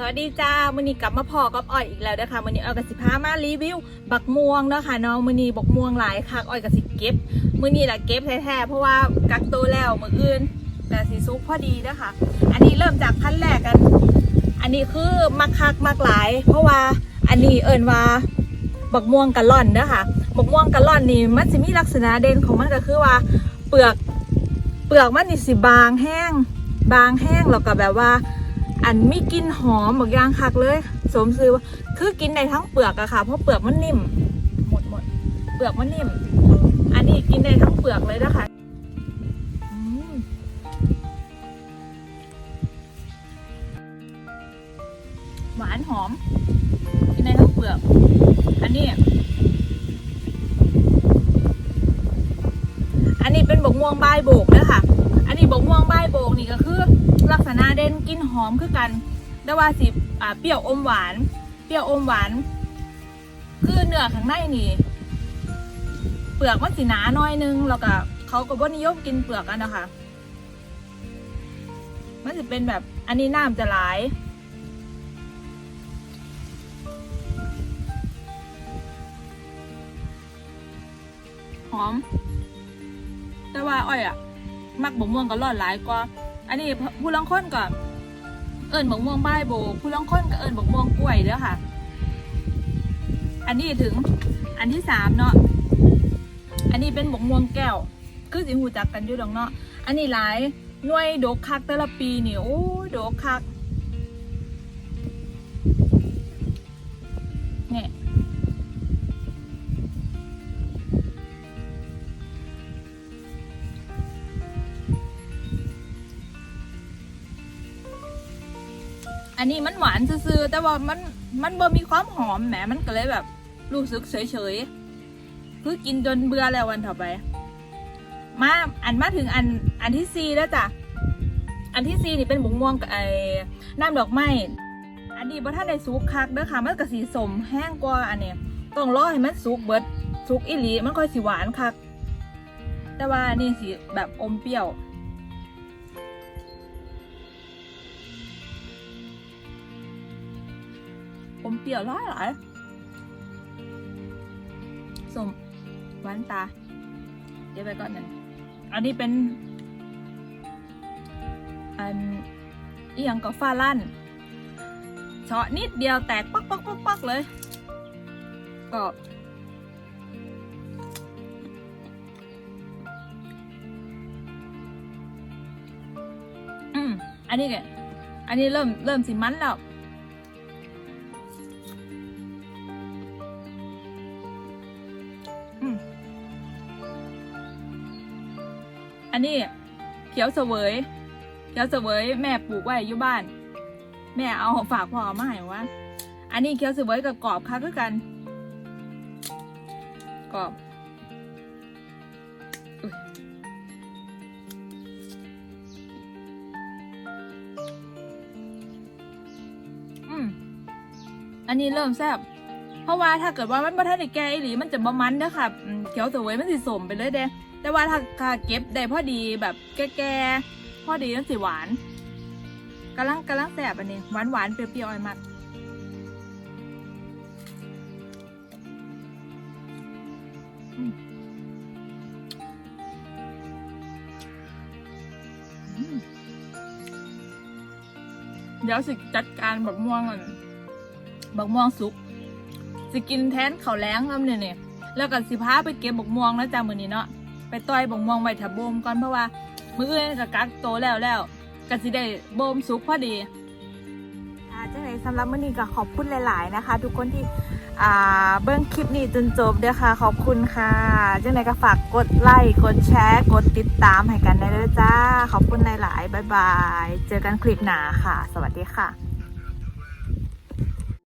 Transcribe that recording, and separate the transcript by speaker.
Speaker 1: สวัสดีจ้ามือนี้กลับมาพอกับอ้อยอีกแล้วนะคะมือนี้อ้อยกับสิพามารีวิว บักม่วงเนาะค่ะน้องมือนี้บักม่วงหลายคักอ้อยกับสิเก็บมือนี้แหละเก็บแท้ๆเพราะว่ากักตัวแล้วมืออื่นแต่สีซุกพอดีนะคะอันนี้เริ่มจากพันแรกกัน อันนี้คือมักคักมักหลาย เพราะว่าอันนี้เอิญว่าบักม่วงกะล่อนเด้อค่ะบักม่วงกะล่อนนี่มันจะมีลักษณะเด่นของมันก็คือว่าเปลือกเปลือกมันนี่สิบางแห้ง บางแห้งแล้วก็แบบว่า อันมีกลิ่นหอมบางอย่างคักเลย สมซื้อว่าคือกินในทั้งเปลือกอะค่ะ เพราะเปลือกมันนิ่ม หมดหมดเปลือกมันนิ่ม อันนี้กินได้ทั้งเปลือกเลยนะคะหวานหอม กินได้ทั้งเปลือก อันนี้ อันนี้เป็นบกม่วงใบโบกนะคะอันนี้บกม่วงใบโบกนี่ก็คือ ลักษณะเด่นกลินหอมคือกัน แต่ว่าสิอ่าเปรี้ยวอมหวาน เปรี้ยวอมหวาน คือเนื้อข้างในนี่เปลือกมันสีหนาหน้อยนึงแล้วก็เขาก็บ่นิยมกินเปลือกกันนะคะมันจะเป็นแบบอันนี้น้ำจะหลายหอม แต่ว่าอ้อยอะมักบกม่วงก็รอดหลายกว่า อันนี้ผู้ลังค้นก็เอิญบกม่วงใบโบผู้ลังค้นก็เอิญบกม่วงกล้วยเด้อค่ะ อันนี้ถึงอันที่สามเนาะอันนี้เป็นบกม่วงแก้ว คือสิหูจักกันอยู่ดอกเนาะอันนี้หลายหน่วยดกคักแต่ละปีนี่โอ้ดกคัก อันนี้มันหวานซื่อๆแต่ว่ามันมันบ่มีความหอมแหมมันก็เลยแบบรู้สึกเฉยๆคือกินจนเบื่อแล้ววันต่อไป มาอันมาถึงอันอันที่สี่แล้วจ้ะอันที่สี่นี่เป็นบุกม่วงกับไอ้น้ำดอกไม้อันนี้บ่ท่านได้สุกคักเด้อค่ะมันก็สีสมแห้งกว่าอันเนี้ยต้องรอให้มันสุกเบิดสุกอีหลีมันค่อยสิหวานคัก แต่ว่านี่สิแบบอมเปรี้ยว มเปรี้ยวหลายหลายสมหวานตา เดี๋ยวไปก่อนหนึ่งอันนี้เป็น อันอีหยังกับฟ้าลั่นเฉาะนิดเดียวแตกปักปักปักปักเลยกรอบอันนี้แกอันนี้เริ่มเริ่มสิมันแล้ว นนี้เขียวเสวย เขียวเสวยแม่ปลูกไว้อยู่บ้าน แม่เอาฝากพ่อมาให้ว่าอันนี้เขียวเสวยกับกรอบค่ะคือกัน กรอบอืมอันนี้เริ่มแซ่บเพราะว่าถ้าเกิดว่ามันบ่ทันได้แก่อีหลีมันจะบ่มันเด้อค่ะ เขียวเสวยมันสิสมไปเลยเด้ แต่ว่าถ้าถ้าเก็บได้พอดีแบบแก่ๆพอดีนั่นสิหวานกำลังกำลังแสบอันนี้หวานหวานเปรี้ยวๆอ่อยมากเดี๋ยวสิจัดการบักม่วงก่อนบักม่วงสุกสิกินแทนเขาแล้งแล้วเนี่ยเนี่ยแล้วก็สิพาไปเก็บบักม่วงนะจ๊ะมื้อนี้เนาะ ไปต่อยบ่งมองไว้ถ้าบ่มก่อนเพราะว่า มื้ออื่นก็กักโตแล้วแล้วก็สิได้บ่มสุกพอดีค่ะจังได๋สำหรับมื้อนี้ก็ขอบคุณหลาย ๆ นะคะ ทุกคนที่อ่าเบิ่งคลิปนี้จนจบเด้อค่ะ ขอบคุณค่ะจังได๋ก็ฝากกดไลค์กดแชร์กดติดตามให้กันได้เด้อจ้า ขอบคุณหลาย ๆ บ๊ายบาย เจอกันคลิปหน้าค่ะ สวัสดีค่ะ